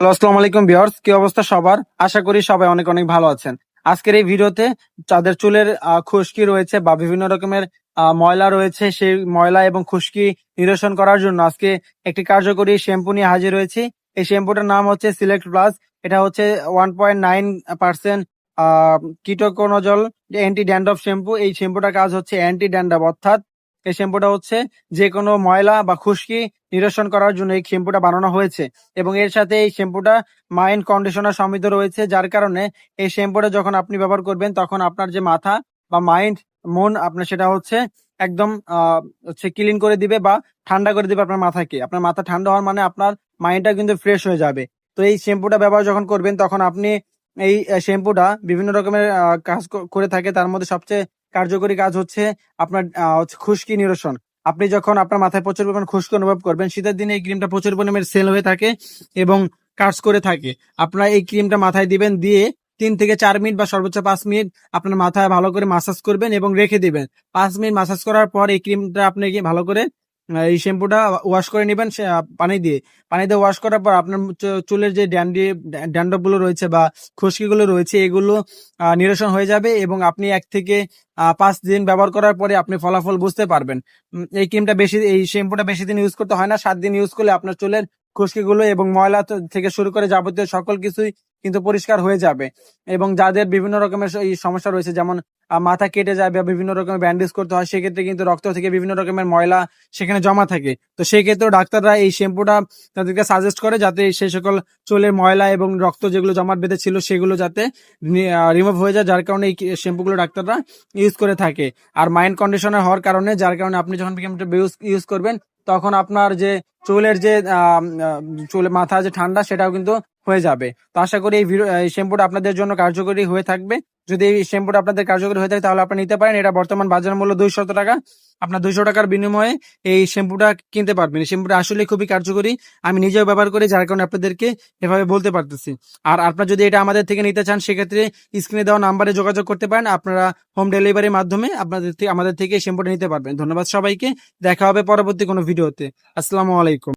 Hello, আসসালামু আলাইকুম viewers, কি অবস্থা সবার? আশা করি সবাই অনেক অনেক ভালো আছেন। আজকের এই ভিডিওতে যাদের চুলের খুশকি রয়েছে বা বিভিন্ন রকমের ময়লা রয়েছে, সেই ময়লা এবং খুশকি নিরসন করার জন্য আজকে একটি কার্যকরী শ্যাম্পু নিয়ে হাজির হয়েছি। এই শ্যাম্পুটার নাম হচ্ছে সিলেক্ট প্লাস এটা হচ্ছে one point nine percent uh ketoconazole anti dandruff shampoo এই শ্যাম্পুটার কাজ হচ্ছে অ্যান্টি ড্যান্ড্রফ অর্থাৎ এই শ্যাম্পুটা হচ্ছে যে কোনো ময়লা বা খুশকি নিরসন করার জন্য এই শ্যাম্পুটা বানানো হয়েছে এবং এর সাথে এই শ্যাম্পুটা মাইন্ড কন্ডিশনার সমৃদ্ধ রয়েছে, যার কারণে এই শ্যাম্পুটা যখন আপনি ব্যবহার করবেন তখন আপনার যে মাথা বা মাইন্ড মন, আপনার সেটা হচ্ছে একদম হচ্ছে ক্লিন করে দিবে বা ঠান্ডা করে দিবে আপনার মাথাকে। আপনার মাথা ঠান্ডা হওয়ার মানে আপনার মাইন্ডটা কিন্তু ফ্রেশ হয়ে যাবে। তো এই শ্যাম্পুটা ব্যবহার যখন করবেন তখন আপনি এই শ্যাম্পুটা বিভিন্ন রকমের কাজ করে থাকে। তার মধ্যে সবচেয়ে কার্যকরী কাজ হচ্ছে আপনার খুশকি নিরসন। আপনি যখন আপনার মাথায় প্রচুর পরিমাণ খুশকি অনুভব করবেন, শীতের দিনে এই ক্রিমটা প্রচুর পরিমাণে সেল হয়ে থাকে এবং কাজ করে থাকে। আপনারা এই ক্রিমটা মাথায় দিবেন, দিয়ে তিন থেকে চার মিনিট বা সর্বোচ্চ পাঁচ মিনিট আপনার মাথায় ভালো করে মাসাজ করবেন এবং রেখে দিবেন। পাঁচ মিনিট মাসাজ করার পর এই ক্রিমটা আপনি ভালো করে এই শ্যাম্পুটা ওয়াশ করে নেবেন পানি দিয়ে। পানি দিয়ে ওয়াশ করার পর আপনার চুলের যে ড্যান্ডি ড্যান্ড্রফগুলো রয়েছে বা খুশকিগুলো রয়েছে, এগুলো নিরসন হয়ে যাবে এবং আপনি এক থেকে পাঁচ দিন ব্যবহার করার পরে আপনি ফলাফল বুঝতে পারবেন। এই ক্রিমটা বেশি, এই শ্যাম্পুটা বেশি দিন ইউজ করতে হয় না। সাত দিন ইউজ করলে আপনার চুলের খুশকিগুলো এবং ময়লা থেকে শুরু করে যাবতীয় সকল কিছুই কিন্তু পরিষ্কার হয়ে যাবে। এবং যাদের বিভিন্ন রকমের সমস্যা রয়েছে, যেমন মাথা কেটে যায় বা বিভিন্ন রকমের ব্যান্ডেজ করতে হয়, সেক্ষেত্রে কিন্তু রক্ত থেকে বিভিন্ন রকমের ময়লা সেখানে জমা থাকে। তো সেই ক্ষেত্রে ডাক্তাররা এই শ্যাম্পুটা তাদেরকে সাজেস্ট করে যাতে সেই সকল চুলের ময়লা এবং রক্ত যেগুলো জমাট বেঁধে ছিল সেগুলো যাতে রিমুভ হয়ে যায়, যার কারণে এই শ্যাম্পুগুলো ডাক্তাররা ইউজ করে থাকে। আর মাইন্ড কন্ডিশনার হওয়ার কারণে, যার কারণে আপনি যখন ইউজ করবেন তখন আপনার যে চুলের যে চুলের মাথা যে ঠান্ডা সেটাও কিন্তু হয়ে যাবে। তো আশা করি এই শ্যাম্পুটা আপনাদের জন্য কার্যকরী হয়ে থাকবে। যদি এই শ্যাম্পুটা আপনাদের কার্যকরী হয়ে থাকে, তাহলে আপনারা নিতে পারেন। এটা বর্তমান বাজার মূল্য দুইশত টাকা। আপনার দুইশো টাকার বিনিময়ে এই শ্যাম্পুটা কিনতে পারবেন। শ্যাম্পুটা আসলে খুবই কার্যকরী। আমি নিজেও ব্যবহার করি, যার কারণে আপনাদেরকে এভাবে বলতে পারতেছি। আর আপনারা যদি এটা আমাদের থেকে নিতে চান, সেক্ষেত্রে স্ক্রিনে দেওয়া নাম্বারে যোগাযোগ করতে পারেন। আপনারা হোম ডেলিভারির মাধ্যমে আপনাদের থেকে, আমাদের থেকে শ্যাম্পুটা নিতে পারবেন। ধন্যবাদ সবাইকে। দেখা হবে পরবর্তী কোনো ভিডিওতে। আসসালামু আলাইকুম।